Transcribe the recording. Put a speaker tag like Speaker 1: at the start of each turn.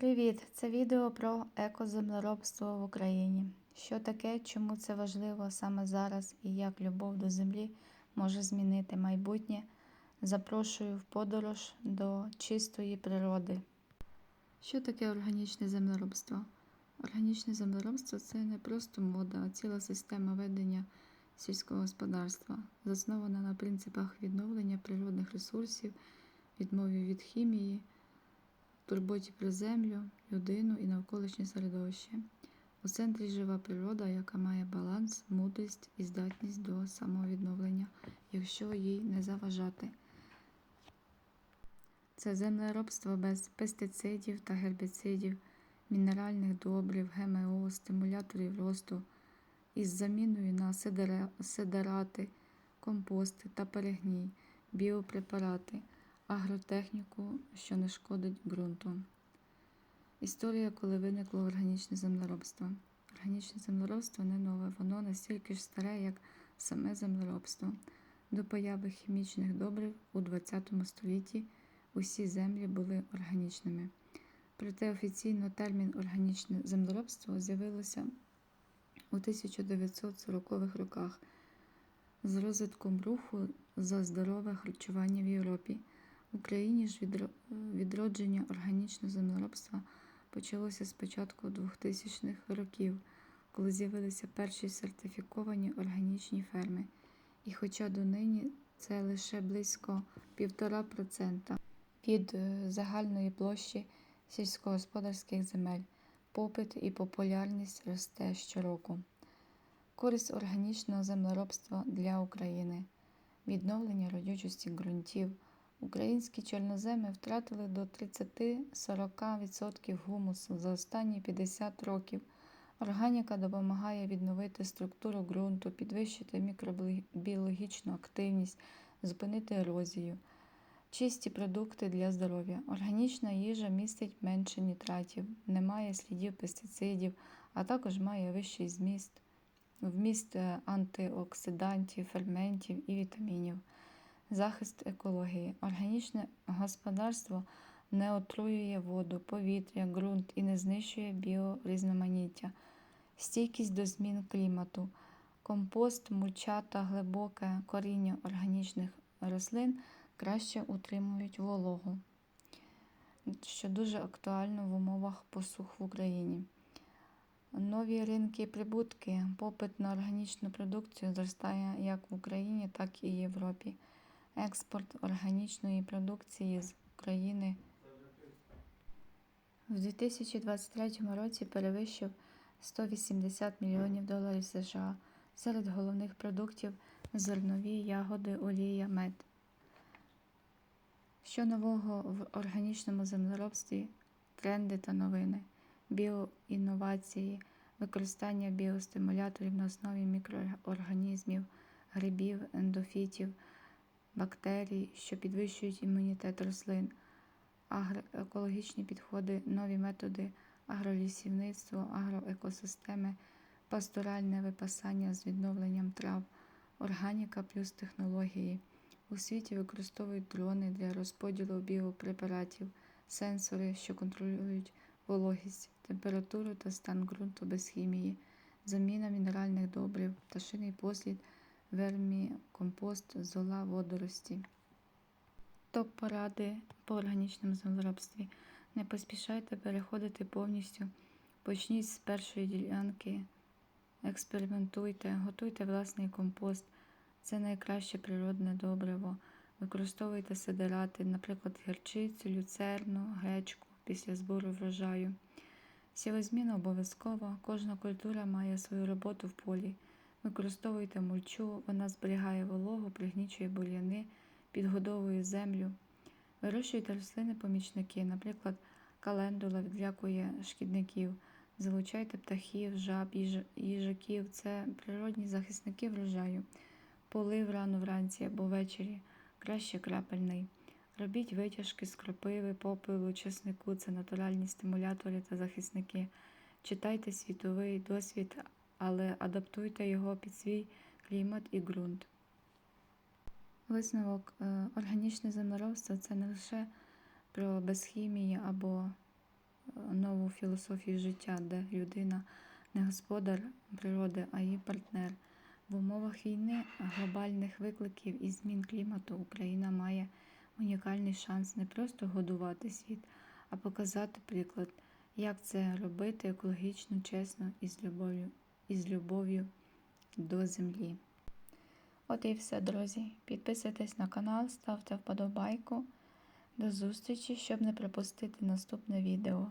Speaker 1: Привіт! Це відео про екоземлеробство в Україні. Що таке, чому це важливо саме зараз і як любов до землі може змінити майбутнє. Запрошую в подорож до чистої природи. Що таке органічне землеробство? Органічне землеробство це не просто мода, а ціла система ведення сільського господарства, заснована на принципах відновлення природних ресурсів, відмові від хімії турботі про землю, людину і навколишнє середовище. У центрі жива природа, яка має баланс, мудрість і здатність до самовідновлення, якщо їй не заважати. Це землеробство без пестицидів та гербіцидів, мінеральних добрив, ГМО, стимуляторів росту із заміною на сидерати, компости та перегній, біопрепарати агротехніку, що не шкодить ґрунту. Історія, коли виникло органічне землеробство. Органічне землеробство не нове, воно настільки ж старе, як саме землеробство. До появи хімічних добрив у ХХ столітті усі землі були органічними. Проте офіційно термін органічне землеробство з'явилося у 1940-х роках з розвитком руху за здорове харчування в Європі. В Україні ж відродження органічного землеробства почалося з початку 2000-х років, коли з'явилися перші сертифіковані органічні ферми. І хоча донині це лише близько 1,5% від е, загальної площі сільськогосподарських земель, попит і популярність росте щороку. Користь органічного землеробства для України, відновлення родючості ґрунтів. Українські чорноземи втратили до 30-40% гумусу за останні 50 років. Органіка допомагає відновити структуру ґрунту, підвищити мікробіологічну активність, зупинити ерозію. Чисті продукти для здоров'я. Органічна їжа містить менше нітратів, не має слідів пестицидів, а також має вищий зміст, вміст е, антиоксидантів, ферментів і вітамінів захист екології. Органічне господарство не отруює воду, повітря, ґрунт і не знищує біорізноманіття, стійкість до змін клімату, компост, мульча та глибоке коріння органічних рослин краще утримують вологу, що дуже актуально в умовах посух в Україні. Нові ринки і прибутки, попит на органічну продукцію зростає як в Україні, так і в Європі експорт органічної продукції з України в 2023 році перевищив 180 мільйонів доларів США. Серед головних продуктів зернові, ягоди, олія, мед. Що нового в органічному землеробстві, тренди та новини, біоінновації, використання біостимуляторів на основі мікроорганізмів, грибів, ендофітів бактерій, що підвищують імунітет рослин, агроекологічні підходи, нові методи агролісівництва, агроекосистеми, пасторальне випасання з відновленням трав, органіка плюс технології. У світі використовують дрони для розподілу біопрепаратів, сенсори, що контролюють вологість, температуру та стан ґрунту без хімії, заміна мінеральних добрив, пташиний послід вермікомпост, зола, водорості. Топ-поради по органічному землеробстві. Не поспішайте переходити повністю. Почніть з першої ділянки, експериментуйте, готуйте власний компост. Це найкраще природне добриво. Використовуйте сидерати, наприклад, гірчицю, люцерну, гречку після збору врожаю. Сівозміна обов'язково, кожна культура має свою роботу в полі. Використовуйте мульчу, вона зберігає вологу, пригнічує бур'яни, підгодовує землю. Вирощуйте рослини-помічники, наприклад, календула відлякує шкідників. Залучайте птахів, жаб, їжаків це природні захисники врожаю, полив рано вранці або ввечері, краще крапельний. Робіть витяжки з кропиви, попелу, чеснику це натуральні стимулятори та захисники. Читайте світовий досвід але адаптуйте його під свій клімат і ґрунт. Висновок е, органічне землеробство це не лише про безхімії або е, філософію життя, де людина не господар природи, а її партнер. В умовах війни, глобальних викликів і змін клімату Україна має унікальний шанс не просто годувати світ, а показати приклад, як це робити екологічно, чесно і з любов'ю, і з любов'ю до землі. От і все, друзі. Підписуйтесь на канал, ставте вподобайку. До зустрічі, щоб не пропустити наступне відео.